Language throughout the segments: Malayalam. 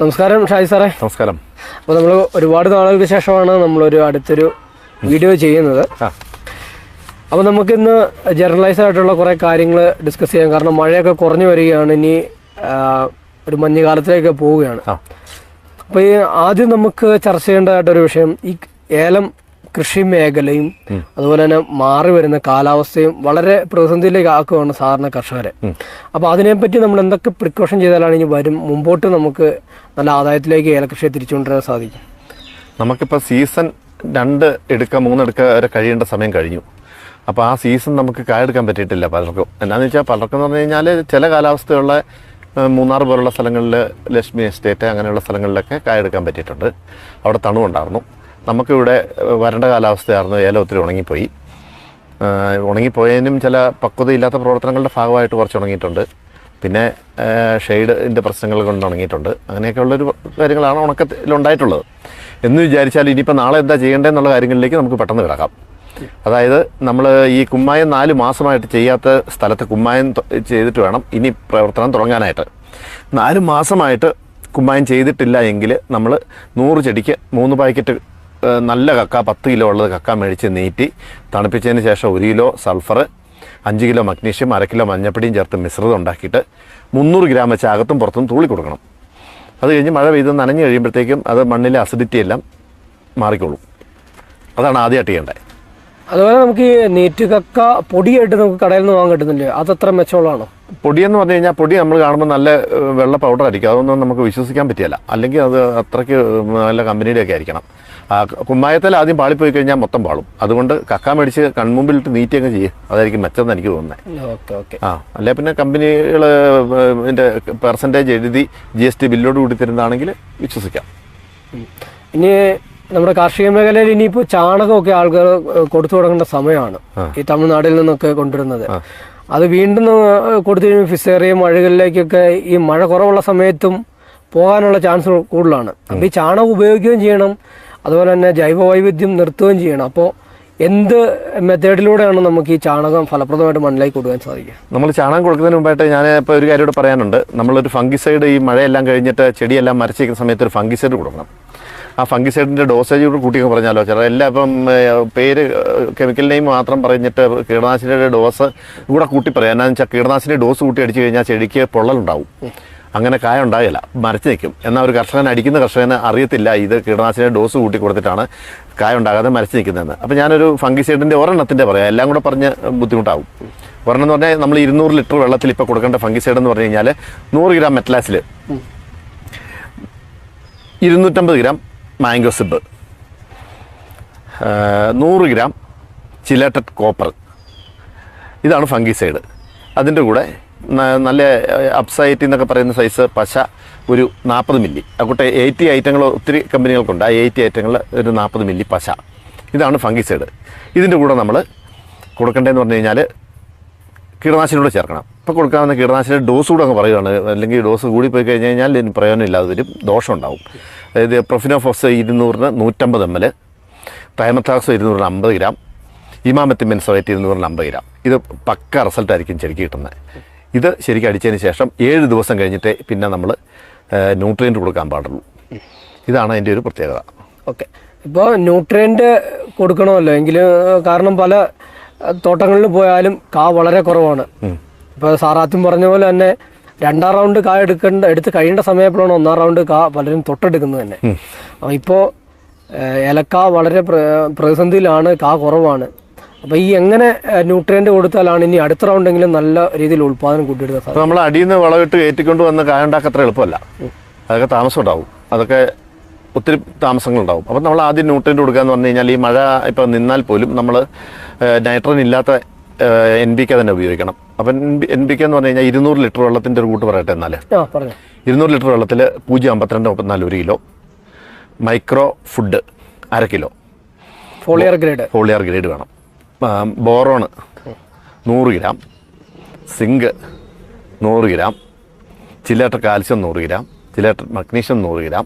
നമസ്കാരം ഷാജി സാറേ. നമസ്കാരം. അപ്പോൾ നമ്മൾ ഒരുപാട് നാളുകൾക്ക് ശേഷമാണ് നമ്മളൊരു അടുത്തൊരു വീഡിയോ ചെയ്യുന്നത്. അപ്പൊ അപ്പോൾ നമുക്കിന്ന് ജനറലൈസ് ആയിട്ടുള്ള കുറേ കാര്യങ്ങൾ ഡിസ്കസ് ചെയ്യാം. കാരണം മഴയൊക്കെ കുറഞ്ഞു വരികയാണ്. ഇനി ഒരു മഞ്ഞുകാലത്തിലേക്ക് പോവുകയാണ്. അപ്പൊ അപ്പോൾ ഈ ആദ്യം നമുക്ക് ചർച്ച ചെയ്യേണ്ടതായിട്ടൊരു വിഷയം ഈ ഏലം കൃഷി മേഖലയും അതുപോലെ തന്നെ മാറി വരുന്ന കാലാവസ്ഥയും വളരെ പ്രതിസന്ധിയിലേക്ക് ആക്കുകയാണ് സാധാരണ കർഷകരെ. അപ്പോൾ അതിനെപ്പറ്റി നമ്മൾ എന്തൊക്കെ പ്രിക്കോഷൻ ചെയ്താലാണ് ഇനി വരും? മുമ്പോട്ട് നമുക്ക് നല്ല ആദായത്തിലേക്ക് ഏലകൃഷിയെ തിരിച്ചുകൊണ്ടുവരാൻ സാധിക്കും. നമുക്കിപ്പോൾ സീസൺ രണ്ട് എടുക്ക മൂന്നെടുക്ക വരെ കഴിയേണ്ട സമയം കഴിഞ്ഞു. അപ്പോൾ ആ സീസൺ നമുക്ക് കായെടുക്കാൻ പറ്റിയിട്ടില്ല പലർക്കും. എന്നാന്ന് വെച്ചാൽ പലർക്കും എന്ന് പറഞ്ഞു കഴിഞ്ഞാൽ ചില കാലാവസ്ഥയുള്ള മൂന്നാർ പോലുള്ള സ്ഥലങ്ങളിൽ ലക്ഷ്മി എസ്റ്റേറ്റ് അങ്ങനെയുള്ള സ്ഥലങ്ങളിലൊക്കെ കായെടുക്കാൻ പറ്റിയിട്ടുണ്ട്. അവിടെ തണുവുണ്ടായിരുന്നു. നമുക്കിവിടെ വരേണ്ട കാലാവസ്ഥയായിരുന്നു. ഏലം ഒത്തിരി ഉണങ്ങിപ്പോയി. ഉണങ്ങിപ്പോയതിനും ചില പക്വതയില്ലാത്ത പ്രവർത്തനങ്ങളുടെ ഭാഗമായിട്ട് കുറച്ച് ഉണങ്ങിയിട്ടുണ്ട്. പിന്നെ ഷെയ്ഡിന്റെ പ്രശ്നങ്ങൾ കൊണ്ട് ഉണങ്ങിയിട്ടുണ്ട്. അങ്ങനെയൊക്കെയുള്ളൊരു കാര്യങ്ങളാണ് ഉണക്കത്തിലുണ്ടായിട്ടുള്ളത് എന്ന് വിചാരിച്ചാൽ ഇനിയിപ്പോൾ നാളെ എന്താ ചെയ്യേണ്ടതെന്നുള്ള കാര്യങ്ങളിലേക്ക് നമുക്ക് പെട്ടെന്ന് കിടക്കാം അതായത് നമ്മൾ ഈ കുമ്മായം നാല് മാസമായിട്ട് ചെയ്യാത്ത സ്ഥലത്ത് കുമ്മായം ചെയ്തിട്ട് വേണം ഇനി പ്രവർത്തനം തുടങ്ങാനായിട്ട്. നാല് മാസമായിട്ട് കുമ്മായം ചെയ്തിട്ടില്ല എങ്കിൽ നമ്മൾ നൂറ് ചെടിക്ക് മൂന്ന് പാക്കറ്റ് നല്ല കക്ക പത്ത് കിലോ ഉള്ളത് കക്ക മേടിച്ച് നീറ്റി തണുപ്പിച്ചതിന് ശേഷം ഒരു കിലോ സൾഫർ അഞ്ച് കിലോ മഗ്നീഷ്യം അര കിലോ മഞ്ഞപ്പൊടിയും ചേർത്ത് മിശ്രിതം ഉണ്ടാക്കിയിട്ട് മുന്നൂറ് ഗ്രാം വെച്ച് അകത്തും പുറത്തും തൂളി കൊടുക്കണം. അത് കഴിഞ്ഞ് മഴ പെയ്ത് നനഞ്ഞ് കഴിയുമ്പോഴത്തേക്കും അത് മണ്ണിലെ അസിഡിറ്റി എല്ലാം മാറിക്കോളും. അതാണ് ആദ്യമായിട്ട് ചെയ്യേണ്ടത്. അതുപോലെ നമുക്ക് ഈ നീറ്റ് കക്ക പൊടിയായിട്ട് നമുക്ക് കടയിൽ നിന്ന് വാങ്ങാൻ കിട്ടുന്നില്ലേ? അതത്ര മെച്ചമുള്ളതാണോ? പൊടിയെന്ന് പറഞ്ഞു കഴിഞ്ഞാൽ പൊടി നമ്മൾ കാണുമ്പോൾ നല്ല വെള്ള പൗഡർ ആയിരിക്കും. അതൊന്നും നമുക്ക് വിശ്വസിക്കാൻ പറ്റിയല്ല അല്ലെങ്കിൽ അത് അത്രയ്ക്ക് നല്ല കമ്പനിയുടെയൊക്കെ ആയിരിക്കണം. കുമ്മായത്തിൽ ആദ്യം പാളിപ്പോയി കഴിഞ്ഞാൽ മൊത്തം പാളും. അതുകൊണ്ട് കക്ക മേടിച്ച് കൺമുമ്പിലിട്ട് നീറ്റ് അങ്ങ് ചെയ്യും. അതായിരിക്കും മെച്ചമെന്ന് എനിക്ക് തോന്നുന്നത് ആ അല്ലെ പിന്നെ കമ്പനികൾ ഇതിന്റെ പെർസെന്റേജ് എഴുതി ജി എസ് ടി ബില്ലോട് കൂടി തരുന്നതാണെങ്കിൽ വിശ്വസിക്കാം. ഇനി നമ്മുടെ കാർഷിക മേഖലയിൽ ഇനിയിപ്പോൾ ചാണകമൊക്കെ ആൾക്കാർ കൊടുത്തു തുടങ്ങേണ്ട സമയമാണ് ഈ തമിഴ്നാട്ടിൽ നിന്നൊക്കെ കൊണ്ടുവരുന്നത്. അത് വീണ്ടും കൊടുത്തു കഴിയുമ്പോൾ ഫിസേറിയ മഴകളിലേക്കൊക്കെ ഈ മഴ കുറവുള്ള സമയത്തും പോകാനുള്ള ചാൻസ് കൂടുതലാണ്. അപ്പോൾ ഈ ചാണകം ഉപയോഗിക്കുകയും ചെയ്യണം. അതുപോലെ തന്നെ ജൈവ വൈവിധ്യം നിർത്തുകയും ചെയ്യണം. അപ്പോൾ എന്ത് മെത്തേഡിലൂടെയാണ് നമുക്ക് ഈ ചാണകം ഫലപ്രദമായിട്ട് മണ്ണിലേക്ക് കൊടുക്കാൻ സാധിക്കുക? നമ്മൾ ചാണകം കൊടുക്കുന്നതിന് മുമ്പായിട്ട് ഞാൻ ഇപ്പോൾ ഒരു കാര്യം പറയാനുണ്ട്. നമ്മളൊരു ഫംഗിസൈഡ് ഈ മഴയെല്ലാം കഴിഞ്ഞിട്ട് ചെടിയെല്ലാം മരച്ചിരിക്കുന്ന സമയത്ത് ഒരു ഫംഗിസൈഡ് കൊടുക്കണം. ആ ഫംഗിസൈഡിന്റെ ഡോസേജ് കൂടെ കൂട്ടിയൊക്കെ പറഞ്ഞാലോ? ചില എല്ലാം ഇപ്പം പേര് കെമിക്കൽ നെയിം മാത്രം പറഞ്ഞിട്ട് കീടനാശിനിയുടെ ഡോസ് കൂടെ കൂട്ടി പറയാം. എന്നാന്ന് വെച്ചാൽ കീടനാശിനി ഡോസ് കൂട്ടി അടിച്ചു കഴിഞ്ഞാൽ ചെടിക്ക് പൊള്ളലുണ്ടാവും. അങ്ങനെ കായ ഉണ്ടാകില്ല മരച്ച് നിൽക്കും. എന്നാൽ ഒരു കർഷകൻ അടിക്കുന്ന കർഷകന് അറിയത്തില്ല. ഇത് കീടനാശിനിയുടെ ഡോസ് കൂട്ടി കൊടുത്തിട്ടാണ് കായ ഉണ്ടാകാതെ മരച്ച് നിൽക്കുന്നതെന്ന്. അപ്പോൾ ഞാനൊരു ഫംഗിസൈഡിന്റെ ഒരെണ്ണത്തിന്റെ പറയാം. എല്ലാം കൂടെ പറഞ്ഞ് ബുദ്ധിമുട്ടാവും. ഒരെണ്ണം എന്ന് പറഞ്ഞാൽ നമ്മൾ ഇരുന്നൂറ് ലിറ്റർ വെള്ളത്തിൽ ഇപ്പോൾ കൊടുക്കേണ്ട ഫംഗിസൈഡ് എന്ന് പറഞ്ഞു കഴിഞ്ഞാൽ നൂറ് ഗ്രാം മെറ്റലാസിൽ ഇരുന്നൂറ്റമ്പത് ഗ്രാം മാംഗോ സിബ്. നൂറ് ഗ്രാം ചിലേറ്റഡ് കോപ്പർ. ഇതാണ് ഫംഗിസൈഡ്. അതിന്റെ കൂടെ നല്ല അപ്സൈറ്റ് എന്നൊക്കെ പറയുന്ന സൈസ് പശ ഒരു നാൽപ്പത് മില്ലി അക്കൂട്ടെ എയ്റ്റി ഐറ്റങ്ങൾ ഒത്തിരി കമ്പനികൾക്കുണ്ട് ആ എയ്റ്റി ഐറ്റങ്ങൾ ഒരു നാൽപ്പത് മില്ലി പശ. ഇതാണ് ഫംഗിസൈഡ് ഇതിന്റെ കൂടെ നമ്മൾ കൊടുക്കേണ്ടതെന്ന് പറഞ്ഞു കഴിഞ്ഞാൽ കീടനാശിനിയോട് ചേർക്കണം. ഇപ്പോൾ കൊടുക്കാവുന്ന കീടനാശിനി ഡോസ് കൂടെ അങ്ങ് പറയുകയാണ് അല്ലെങ്കിൽ ഡോസ് കൂടി പോയി കഴിഞ്ഞ് കഴിഞ്ഞാൽ ഇതിന് പ്രയോജനം ഇല്ലാതെ വരും. ദോഷം ഉണ്ടാവും. അതായത് പ്രൊഫിനോഫോസ് ഇരുന്നൂറിന് നൂറ്റമ്പത് എം എൽ തൈമത്താക്സോ ഇരുന്നൂറിന് അമ്പത് ഗ്രാം ഇമാമത്തിൻ സോയറ്റ് ഇരുന്നൂറിന് അമ്പത് ഗ്രാം ഇത് പക്ക റിസൾട്ടായിരിക്കും ചെടിക്ക് കിട്ടുന്നത്. ഇത് ശരിക്കും അടിച്ചതിന് ശേഷം ഏഴ് ദിവസം കഴിഞ്ഞിട്ടേ പിന്നെ നമ്മൾ ന്യൂട്രിയന്റ് കൊടുക്കാൻ പാടുള്ളൂ. ഇതാണ് അതിന്റെ ഒരു പ്രത്യേകത. ഓക്കെ. ഇപ്പോൾ ന്യൂട്രിയന്റ് കൊടുക്കണമല്ലോ. എങ്കിലും കാരണം പല തോട്ടങ്ങളിൽ പോയാലും കാ വളരെ കുറവാണ്. ഇപ്പോൾ സാറാത്തും പറഞ്ഞ പോലെ തന്നെ രണ്ടാം റൗണ്ട് കാ എടുക്കേണ്ട എടുത്ത് കഴിയേണ്ട സമയപ്പോഴാണ് ഒന്നാം റൗണ്ട് കാ പലരും തൊട്ടെടുക്കുന്നത് തന്നെ. അപ്പോൾ ഇപ്പോൾ ഏലക്ക വളരെ പ്ര- പ്രതിസന്ധിയിലാണ് കാ കുറവാണ്. അപ്പോൾ ഈ എങ്ങനെ ന്യൂട്രിയന്റ് കൊടുത്താലാണ് ഇനി അടുത്ത റൗണ്ടെങ്കിലും നല്ല രീതിയിൽ ഉൽപാദനം കൂട്ടിയെടുക്കാൻ നമ്മൾ അടിയിൽ നിന്ന് വളമിട്ട് കയറ്റിക്കൊണ്ട് വന്ന് കായ ഉണ്ടാക്കാൻ അത്ര എളുപ്പമല്ല. അതൊക്കെ താമസം ഉണ്ടാവും. അതൊക്കെ ഒത്തിരി താമസങ്ങളുണ്ടാവും. അപ്പം നമ്മൾ ആദ്യം ന്യൂട്രിയന്റ് കൊടുക്കുക എന്ന് പറഞ്ഞു കഴിഞ്ഞാൽ ഈ മഴ ഇപ്പം നിന്നാൽ പോലും നമ്മൾ നൈട്രജൻ ഇല്ലാത്ത എൻ ബി കെ തന്നെ ഉപയോഗിക്കണം. അപ്പം എൻ ബി കെ എന്ന് പറഞ്ഞു കഴിഞ്ഞാൽ ഇരുന്നൂറ് ലിറ്റർ വെള്ളത്തിന്റെ ഒരു കൂട്ട് പറയട്ടെ എന്നാൽ ഇരുന്നൂറ് ലിറ്റർ വെള്ളത്തിൽ പൂജ്യം അമ്പത്തിരണ്ട് മുപ്പത്തിനാല് ഒരു കിലോ. മൈക്രോ ഫുഡ് അര kilo. Foliar grade foliar grade വേണം. ആ, ബോറോണ്. നൂറ് ഗ്രാം. സിങ്ക് നൂറ് ഗ്രാം. ചിലേറ്റർ കാൽസ്യം നൂറ് ഗ്രാം. ചിലേറ്റർ മഗ്നീഷ്യം നൂറ് ഗ്രാം.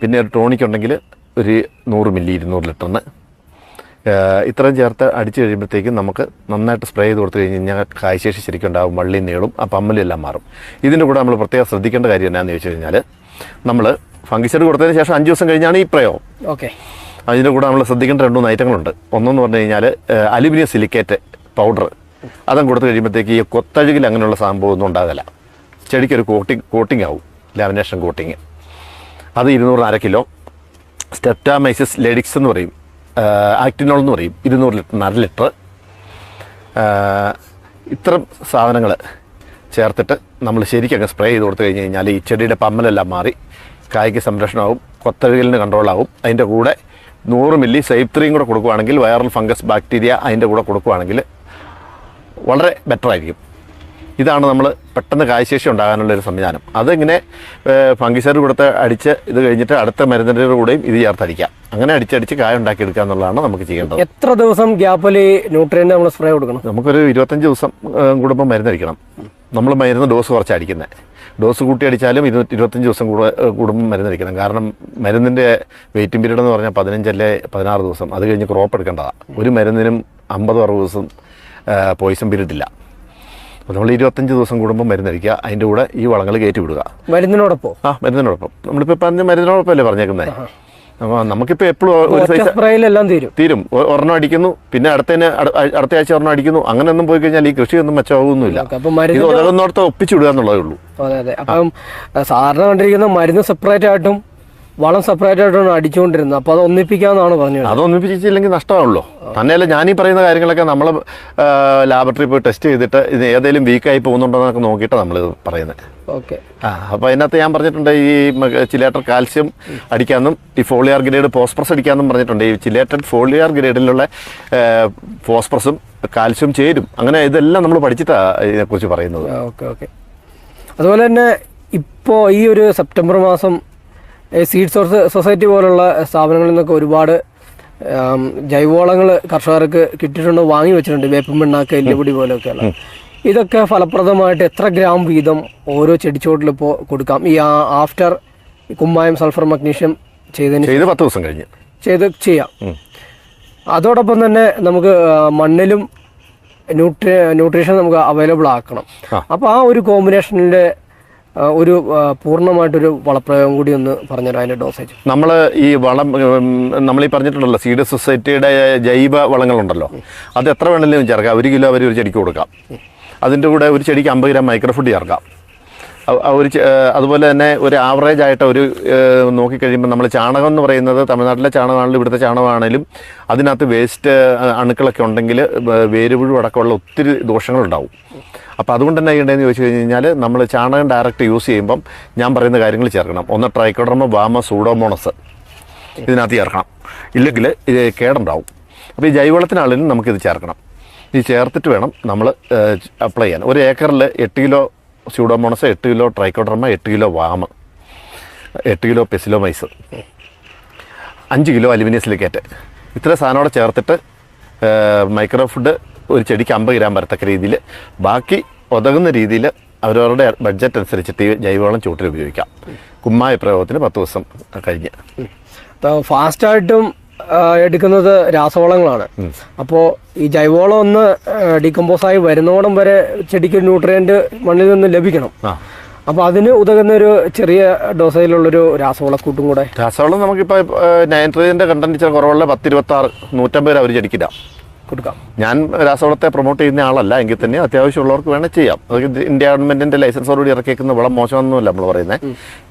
പിന്നെ ഒരു ടോണിക് ഉണ്ടെങ്കിൽ ഒരു നൂറ് മില്ലി ഇരുന്നൂറ് ലിറ്ററിന്. ഇത്രയും ചേർത്ത് അടിച്ചു കഴിയുമ്പോഴത്തേക്കും നമുക്ക് നന്നായിട്ട് സ്പ്രേ ചെയ്ത് കൊടുത്തു കഴിഞ്ഞ് കഴിഞ്ഞാൽ കായ്ശേഷി ശരിക്കും ഉണ്ടാവും വള്ളി നീളും ആ പമ്മലും എല്ലാം മാറും. ഇതിന്റെ കൂടെ നമ്മൾ പ്രത്യേകം ശ്രദ്ധിക്കേണ്ട കാര്യം എന്നാന്ന് ചോദിച്ചു കഴിഞ്ഞാൽ നമ്മൾ ഫംഗിസൈഡ് കൊടുത്തതിന് ശേഷം അഞ്ച് ദിവസം കഴിഞ്ഞാണ് ഈ പ്രയോഗം. ഓക്കെ. അതിന്റെ കൂടെ നമ്മൾ ശ്രദ്ധിക്കേണ്ട രണ്ട് മൂന്ന് ഐറ്റങ്ങളുണ്ട്. ഒന്നെന്ന് പറഞ്ഞു കഴിഞ്ഞാൽ അലുമിനിയം സിലിക്കേറ്റ് പൗഡർ അതും കൊടുത്തു കഴിയുമ്പോഴത്തേക്ക് ഈ കൊത്തഴുകിൽ അങ്ങനെയുള്ള സംഭവം ഒന്നും ഉണ്ടാകില്ല ചെടിക്കൊരു കോട്ടിങ് കോട്ടിംഗ് ആവും ലാമിനേഷൻ കോട്ടിങ്. അത് ഇരുന്നൂറ് അര കിലോ. സ്റ്റെപ്റ്റാമൈസിസ് ലെഡിക്സ് എന്ന് പറയും. ആക്ടിനോൾ എന്ന് പറയും. ഇരുന്നൂറ് ലിറ്റർ അര ലിറ്റർ. ഇത്തരം സാധനങ്ങൾ ചേർത്തിട്ട് നമ്മൾ ശരിക്കും അങ്ങ് സ്പ്രേ ചെയ്ത് കൊടുത്തു കഴിഞ്ഞ് കഴിഞ്ഞാൽ ഈ ചെടിയുടെ പമ്മലെല്ലാം മാറി കായ്ക്ക് സംരക്ഷണമാവും കൊത്തഴുകലിന് കൺട്രോളാവും അതിന്റെ കൂടെ നൂറ് മില്ലി സൈത്രിയും കൂടെ കൊടുക്കുകയാണെങ്കിൽ വൈറൽ ഫംഗസ് ബാക്ടീരിയ അതിന്റെ കൂടെ കൊടുക്കുകയാണെങ്കിൽ വളരെ ബെറ്റർ ആയിരിക്കും. ഇതാണ് നമ്മൾ പെട്ടെന്ന് കായശേഷി ഉണ്ടാകാനുള്ള ഒരു സംവിധാനം. അതിങ്ങനെ ഫംഗിസൈഡ് കൊടുത്ത് അടിച്ച് ഇത് കഴിഞ്ഞിട്ട് അടുത്ത മരുന്നിന്റെ കൂടെയും ഇത് ചേർത്തടിക്കാം. അങ്ങനെ അടിച്ചടിച്ച് കായ ഉണ്ടാക്കിയെടുക്കുക എന്നുള്ളതാണ് നമുക്ക് ചെയ്യേണ്ടത്. എത്ര ദിവസം ഗ്യാപ്പിൽ ന്യൂട്രിയന്റ് നമ്മൾ സ്പ്രേ കൊടുക്കണം? നമുക്കൊരു ഇരുപത്തഞ്ച് ദിവസം കൂടുമ്പോൾ മരുന്നടിക്കണം. നമ്മൾ മരുന്ന് ഡോസ് കുറച്ച് അടിക്കുന്നത് ഡോസ് കൂട്ടി അടിച്ചാലും ഇരുന്നൂറ്റി ഇരുപത്തഞ്ച് ദിവസം കൂടെ കൂടുമ്പോൾ മരുന്നടിക്കണം. കാരണം മരുന്നിന്റെ വെയിറ്റിംഗ് പീരീഡ് എന്ന് പറഞ്ഞാൽ പതിനഞ്ചല്ലേ പതിനാറ് ദിവസം. അത് കഴിഞ്ഞ് ക്രോപ്പ് എടുക്കേണ്ടതാണ് ഒരു മരുന്നിനും അമ്പത് അറുപത് ദിവസം പോയിസൺ പീരീഡ് ഇല്ല. അപ്പോൾ നമ്മൾ ഇരുപത്തഞ്ച് ദിവസം കൂടുമ്പോൾ മരുന്നടിക്കുക. അതിന്റെ കൂടെ ഈ വളങ്ങൾ കയറ്റി വിടുക. മരുന്നിനോടൊപ്പം? ആ മരുന്നിനോടൊപ്പം. നമ്മളിപ്പോൾ പറഞ്ഞ മരുന്നിനോടൊപ്പം അല്ലേ പറഞ്ഞേക്കുന്നത് നമുക്കിപ്പോൾ എപ്പോഴും ഒരു സൈസ് സ്പ്രേയിലെല്ലാം തീരും. തീരും. ഒരെണ്ണം അടിക്കുന്നു പിന്നെ അടുത്ത അടു- അടുത്ത ആഴ്ച ഒരെണ്ണം അടിക്കുന്നു. അങ്ങനെ ഒന്നും പോയി കഴിഞ്ഞാൽ ഈ കൃഷിയൊന്നും മെച്ചമാകുന്നില്ല ഇത് ഉതകുന്നോടത്ത് ഒപ്പിച്ചിടുക എന്നുള്ളതേ ഉള്ളൂ. അതെ അതെ. അപ്പം സാധാരണ കണ്ടിരിക്കുന്ന മരുന്ന് സെപ്പറേറ്റ് ആയിട്ടും വളം സെപ്പറേറ്റ് ആയിട്ടാണ് അടിച്ചുകൊണ്ടിരുന്നത്. അപ്പോൾ അത് ഒന്നിപ്പിക്കാമെന്നാണ് പറഞ്ഞത്. അത് ഒന്നിപ്പിച്ചില്ലെങ്കിൽ നഷ്ടമാണല്ലോ. തന്നെയല്ല ഞാൻ ഈ പറയുന്ന കാര്യങ്ങളൊക്കെ നമ്മൾ ലാബറട്ടറി പോയി ടെസ്റ്റ് ചെയ്തിട്ട് ഇത് ഏതെങ്കിലും വീക്കായി പോകുന്നുണ്ടോ എന്നൊക്കെ നോക്കിയിട്ട് നമ്മൾ പറയുന്നത്. ഓക്കെ. ആ അപ്പോൾ അതിനകത്ത് ഞാൻ പറഞ്ഞിട്ടുണ്ട് ഈ ചിലേറ്റർ കാൽസ്യം അടിക്കാമെന്നും ഈ ഫോളിയാർ ഗ്രേഡ് ഫോസ്ഫറസ് അടിക്കാമെന്നും പറഞ്ഞിട്ടുണ്ട്. ഈ ചിലേറ്റഡ് ഫോളിയാർ ഗ്രേഡിലുള്ള ഫോസ്ഫറസും കാൽസ്യം ചേരും. അങ്ങനെ ഇതെല്ലാം നമ്മൾ പഠിച്ചിട്ടാണ് ഇതിനെക്കുറിച്ച് പറയുന്നത്. Okay okay. അതുപോലെ തന്നെ ഇപ്പോൾ ഈ ഒരു സെപ്റ്റംബർ മാസം സീഡ് സോഴ്സ് സൊസൈറ്റി പോലുള്ള സ്ഥാപനങ്ങളിൽ നിന്നൊക്കെ ഒരുപാട് ജൈവവളങ്ങൾ കർഷകർക്ക് കിട്ടിയിട്ടുണ്ട് വാങ്ങി വെച്ചിട്ടുണ്ട് വേപ്പൻ പിണ്ണാക്ക് എല്ലുപൊടി പോലെയൊക്കെയുള്ള. ഇതൊക്കെ ഫലപ്രദമായിട്ട് എത്ര ഗ്രാം വീതം ഓരോ ചെടിച്ചോട്ടിൽ ഇപ്പോൾ കൊടുക്കാം? ഈ ആഫ്റ്റർ കുമ്മായം സൾഫർ മഗ്നീഷ്യം ചെയ്തതിന് ചെയ്ത് പത്ത് ദിവസം കഴിഞ്ഞ്. ചെയ്ത് ചെയ്യാം. അതോടൊപ്പം തന്നെ നമുക്ക് മണ്ണിലും ന്യൂട്രി ന്യൂട്രീഷൻ നമുക്ക് അവൈലബിൾ ആക്കണം. അപ്പോൾ ആ ഒരു കോമ്പിനേഷനിലെ ഒരു പൂർണമായിട്ടൊരു വളപ്രയോഗം കൂടി ഒന്ന് പറഞ്ഞുതരാം അതിന്റെ ഡോസേജ് നമ്മൾ ഈ വളം നമ്മൾ ഈ പറഞ്ഞിട്ടുണ്ടല്ലോ സീഡ് സൊസൈറ്റിയുടെ ജൈവ വളങ്ങളുണ്ടല്ലോ. അത് എത്ര വേണമെങ്കിലും ചേർക്കാം. ഒരു കിലോ വരെ ഒരു ചെടിക്ക് കൊടുക്കാം. അതിന്റെ കൂടെ ഒരു ചെടിക്ക് അമ്പത് ഗ്രാം മൈക്രോഫുഡ് ചേർക്കാം. ഒരു അതുപോലെ തന്നെ ഒരു ആവറേജ് ആയിട്ട് ഒരു നോക്കിക്കഴിയുമ്പോൾ നമ്മൾ ചാണകം എന്ന് പറയുന്നത് തമിഴ്നാട്ടിലെ ചാണകമാണെങ്കിലും ഇവിടുത്തെ ചാണകമാണെങ്കിലും അതിനകത്ത് വേസ്റ്റ് അണുക്കളൊക്കെ ഉണ്ടെങ്കിൽ വേരുപുഴു അടക്കമുള്ള ഒത്തിരി ദോഷങ്ങളുണ്ടാവും. അപ്പോൾ അതുകൊണ്ട് തന്നെ ചെയ്യേണ്ടതെന്ന് ചോദിച്ചു കഴിഞ്ഞാൽ നമ്മൾ ചാണകം ഡയറക്റ്റ് യൂസ് ചെയ്യുമ്പം ഞാൻ പറയുന്ന കാര്യങ്ങൾ ചേർക്കണം. ഒന്ന് ട്രൈക്കോഡർമ വാമ സൂഡോമോണസ് ഇതിനകത്ത് ചേർക്കണം. ഇല്ലെങ്കിൽ ഇത് കേടുണ്ടാവും. അപ്പോൾ ഈ ജൈവവളത്തിനാണെങ്കിലും നമുക്കിത് ചേർക്കണം. ഇത് ചേർത്തിട്ട് വേണം നമ്മൾ അപ്ലൈ ചെയ്യാൻ. ഒരു ഏക്കറിൽ എട്ട് കിലോ സ്യൂഡോമോണസ് എട്ട് കിലോ ട്രൈക്കോഡർമ എട്ട് കിലോ വാമ എട്ട് കിലോ പെസിലോമൈസ് അഞ്ച് കിലോ അലുമിനിയം സിലിക്കേറ്റ് ഇത്ര സാധനമോടെ ചേർത്തിട്ട് മൈക്രോ ഫുഡ് ഒരു ചെടിക്ക് അമ്പത് ഗ്രാം വരത്തക്ക രീതിയിൽ ബാക്കി ഉതകുന്ന രീതിയിൽ അവരവരുടെ ബഡ്ജറ്റ് അനുസരിച്ചിട്ട് ഈ ജൈവവളം ചൂട്ടിൽ ഉപയോഗിക്കാം. കുമ്മായ പ്രയോഗത്തിന് പത്ത് ദിവസം കഴിഞ്ഞ്. ഫാസ്റ്റായിട്ടും എടുക്കുന്നത് രാസവളങ്ങളാണ്. അപ്പോൾ ഈ ജൈവവളം ഒന്ന് ഡീകമ്പോസായി വരുന്നോടം വരെ ചെടിക്ക് ന്യൂട്രിയന്റ് മണ്ണിൽ നിന്ന് ലഭിക്കണം. അപ്പൊ അതിന് ഉതകുന്ന ഒരു ചെറിയ ഡോസയിലുള്ളൊരു രാസവളക്കൂട്ടും കൂടെ. രാസവളം നമുക്കിപ്പോൾ നൈട്രജന്റെ കണ്ടന്റ് ചില കുറവുള്ള പത്തിരുപത്തി ആറ് നൂറ്റമ്പത് രൂപ ചടിക്കില്ല ചെടിക്കിടാം. കൊടുക്കാം. ഞാൻ രാസവളത്തെ പ്രൊമോട്ട് ചെയ്യുന്ന ആളല്ല എങ്കിൽ തന്നെ അത്യാവശ്യമുള്ളവർക്ക് വേണേൽ ചെയ്യാം. അതൊക്കെ ഇന്ത്യ ഗവൺമെന്റിന്റെ ലൈസൻസോടുകൂടി ഇറക്കിയേക്കുന്ന വളം മോശമൊന്നുമല്ല നമ്മൾ പറയുന്നത്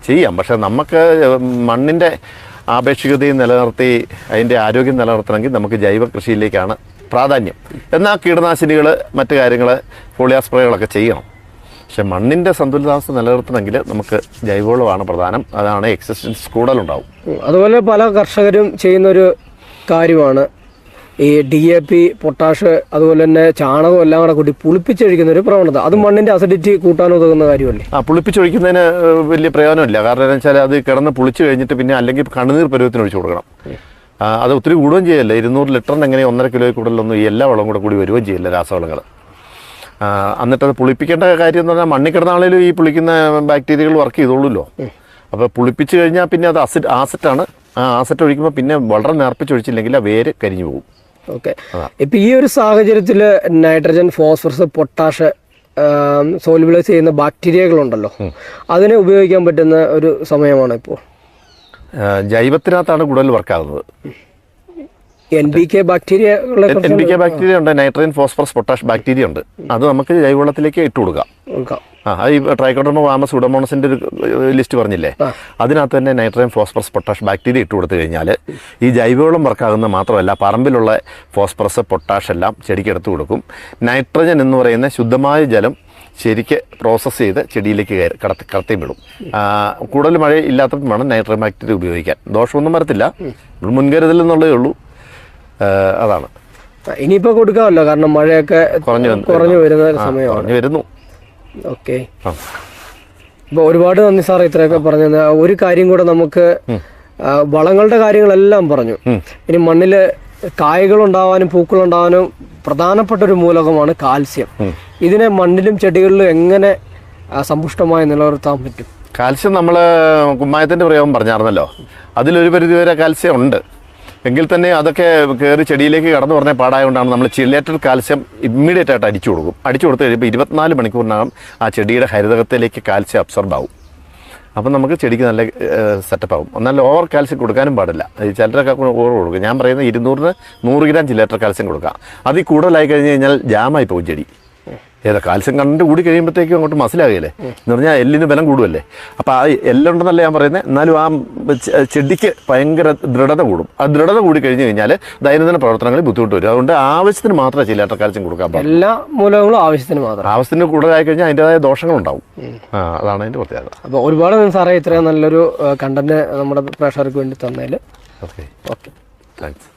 ചെയ്യാം. പക്ഷെ നമുക്ക് മണ്ണിന്റെ ആപേക്ഷികതയും നിലനിർത്തി അതിന്റെ ആരോഗ്യം നിലനിർത്തണമെങ്കിൽ നമുക്ക് ജൈവ കൃഷിയിലേക്കാണ് പ്രാധാന്യം. എന്നാൽ കീടനാശിനികൾ മറ്റു കാര്യങ്ങൾ ഫോളിയാർ സ്പ്രേകളൊക്കെ ചെയ്യണം. പക്ഷെ മണ്ണിന്റെ സന്തുലിതാവസ്ഥ നിലനിർത്തണമെങ്കിൽ നമുക്ക് ജൈവവളമാണ് പ്രധാനം. അതാണ് എക്സിസ്റ്റൻസ് കൂടുതലുണ്ടാവും. അതുപോലെ പല കർഷകരും ചെയ്യുന്നൊരു കാര്യമാണ് ഈ ഡി എ പി പൊട്ടാഷ് അതുപോലെ തന്നെ ചാണകം എല്ലാം കൂടെ കൂട്ടി പുളിപ്പിച്ചൊഴിക്കുന്ന ഒരു പ്രവണത. അത് മണ്ണിന്റെ അസിഡിറ്റി കൂട്ടാൻ ഉതകുന്ന കാര്യമല്ലേ? ആ പുളിപ്പിച്ചൊഴിക്കുന്നതിന് വലിയ പ്രയോജനമില്ല. കാരണം എന്താ വെച്ചാൽ അത് കിടന്ന് പുളിച്ചു കഴിഞ്ഞിട്ട് പിന്നെ അല്ലെങ്കിൽ കണ്ണുനീർ പരുവത്തിന് ഒഴിച്ചു കൊടുക്കണം. അത് ഒത്തിരി കൂടുകയും ചെയ്യല്ല. ഇരുന്നൂറ് ലിറ്ററിന് എങ്ങനെ ഒന്നര കിലോയിൽ കൂടുതലൊന്നും ഈ എല്ലാ വളവും കൂടെ കൂടി വരികയും ചെയ്യില്ല രാസവളങ്ങൾ എന്നിട്ട് അത് പുളിപ്പിക്കേണ്ട കാര്യം എന്ന് പറഞ്ഞാൽ മണ്ണിൽ കിടന്നാണേലും ഈ പുളിക്കുന്ന ബാക്ടീരിയകൾ വർക്ക് ചെയ്തോളൂല്ലോ അപ്പോൾ പുളിപ്പിച്ച് കഴിഞ്ഞാൽ പിന്നെ അത് അസിഡ് ആസറ്റാണ് ആ ആസറ്റ് ഒഴിക്കുമ്പോൾ പിന്നെ വളരെ നേർപ്പിച്ചൊഴിച്ചില്ലെങ്കിൽ ആ വേര് കരിഞ്ഞു പോകും. ഓക്കെ ഇപ്പൊ ഈ ഒരു സാഹചര്യത്തിൽ നൈട്രജൻ ഫോസ്ഫറസ് പൊട്ടാഷ് സോലിബിളൈസ് ചെയ്യുന്ന ബാക്ടീരിയകളുണ്ടല്ലോ. അതിനെ ഉപയോഗിക്കാൻ പറ്റുന്ന ഒരു സമയമാണ് ഇപ്പോൾ ജൈവത്തിനകത്താണ് കൂടുതൽ വർക്കാകുന്നത് N B K bacteria N P K bacteria ഉണ്ട് നൈട്രജൻ ഫോസ്ഫറസ് പൊട്ടാഷ് ബാക്ടീരിയ ഉണ്ട്. അത് നമുക്ക് ജൈവവളത്തിലേക്ക് ഇട്ട് കൊടുക്കാം. നോക്കാം ആ അത് ഈ ട്രൈക്കോഡർമ വാമസ് ഉഡമോണസിന്റെ ഒരു ലിസ്റ്റ് പറഞ്ഞില്ലേ? അതിനകത്ത് തന്നെ നൈട്രജൻ ഫോസ്ഫറസ് പൊട്ടാഷ് ബാക്ടീരിയ ഇട്ട് കൊടുത്തു കഴിഞ്ഞാൽ ഈ ജൈവവളം വർക്കാകുന്ന മാത്രമല്ല പറമ്പിലുള്ള ഫോസ്ഫറസ് പൊട്ടാഷ് എല്ലാം ചെടിക്ക് എടുത്തു കൊടുക്കും. നൈട്രജൻ എന്ന് പറയുന്ന ശുദ്ധമായ ജലം ശരിക്ക് പ്രോസസ്സ് ചെയ്ത് ചെടിയിലേക്ക് കടത്തി കടത്തി വിടും. കൂടുതൽ മഴ ഇല്ലാത്തപ്പോൾ വേണം നൈട്രജൻ ബാക്ടീരിയ ഉപയോഗിക്കാൻ. ദോഷമൊന്നും വരത്തില്ല. മുൻകരുതൽ എന്നുള്ളതേ ഉള്ളൂ. അതാണ്. ഇനിയിപ്പോൾ കൊടുക്കാമല്ലോ കാരണം മഴയൊക്കെ കുറഞ്ഞു കുറഞ്ഞു വരുന്ന. സമയം സമയമാണ്. കുറഞ്ഞു വരുന്നു. ഓക്കെ. ഇപ്പൊ ഒരുപാട് നന്ദി സാർ ഇത്രയൊക്കെ പറഞ്ഞു. ഒരു കാര്യം കൂടെ നമുക്ക് വളങ്ങളുടെ കാര്യങ്ങളെല്ലാം പറഞ്ഞു. ഇനി മണ്ണിൽ കായകൾ ഉണ്ടാവാനും പൂക്കൾ ഉണ്ടാവാനും പ്രധാനപ്പെട്ട ഒരു മൂലകമാണ് കാൽസ്യം. ഇതിനെ മണ്ണിലും ചെടികളിലും എങ്ങനെ സമ്പുഷ്ടമായി നിലനിർത്താൻ പറ്റും? കാൽസ്യം നമ്മൾ കുമ്മായത്തിന്റെ പ്രയോഗം പറഞ്ഞായിരുന്നല്ലോ. അതിലൊരു പരിധിവരെ കാൽസ്യം ഉണ്ട്. എങ്കിൽ തന്നെ അതൊക്കെ കയറി ചെടിയിലേക്ക് കടന്നു പറഞ്ഞ പാടായതുകൊണ്ടാണ് നമ്മൾ ചിലേറ്റഡ് കാൽസ്യം ഇമ്മീഡിയറ്റ് ആയിട്ട് അടിച്ചു കൊടുക്കും. അടിച്ചു കൊടുത്ത് കഴിയുമ്പോൾ ഇരുപത്തിനാല് മണിക്കൂറിനകം ആ ചെടിയുടെ ഹരിതകത്തിലേക്ക് കാൽസ്യം അബ്സോർബ് ആവും. അപ്പം നമുക്ക് ചെടിക്ക് നല്ല സെറ്റപ്പ് ആവും. എന്നാൽ ഓവർ കാൽസ്യം കൊടുക്കാനും പാടില്ല. ചിലരൊക്കെ ഓവർ കൊടുക്കും. ഞാൻ പറയുന്നത് ഇരുന്നൂറിന് നൂറ് ഗ്രാം ചിലേറ്റർ കാൽസ്യം കൊടുക്കുക അതിൽ കൂടുതലായി കഴിഞ്ഞ് കഴിഞ്ഞാൽ ജാമായി പോകും ചെടി. ഏതാ കാൽസ്യം കണ്ടന്റ് കൂടി കഴിയുമ്പോഴത്തേക്കും അങ്ങോട്ട് മസിലാകില്ലേ എന്ന് പറഞ്ഞാൽ എല്ലിന് ബലം കൂടുമല്ലേ അപ്പോൾ ആ എല്ലുണ്ടെന്നല്ല ഞാൻ പറയുന്നത് എന്നാലും ആ ചെടിക്ക് ഭയങ്കര ദൃഢത കൂടും. ആ ദൃഢത കൂടി കഴിഞ്ഞു കഴിഞ്ഞാൽ ദൈനംദിന പ്രവർത്തനങ്ങളിൽ ബുദ്ധിമുട്ട് വരും. അതുകൊണ്ട് ആവശ്യത്തിന് മാത്രമേ ചിലേറ്റർ കാൽസ്യം കൊടുക്കാൻ പാടുള്ളൂ. എല്ലാ മൂലങ്ങളും ആവശ്യത്തിന് മാത്രം. ആവശ്യത്തിന് കൂടുതലായി കഴിഞ്ഞാൽ അതിന്റെതായ ദോഷങ്ങളുണ്ടാവും. ആ അതാണ് അതിന്റെ പ്രത്യേകത. അപ്പോൾ ഒരുപാട് സാറേ ഇത്രയും നല്ലൊരു കണ്ടന്റ് നമ്മുടെ പ്രേക്ഷകർക്ക് വേണ്ടി തന്നതിൽ ഓക്കെ. ഓക്കെ. താങ്ക്സ്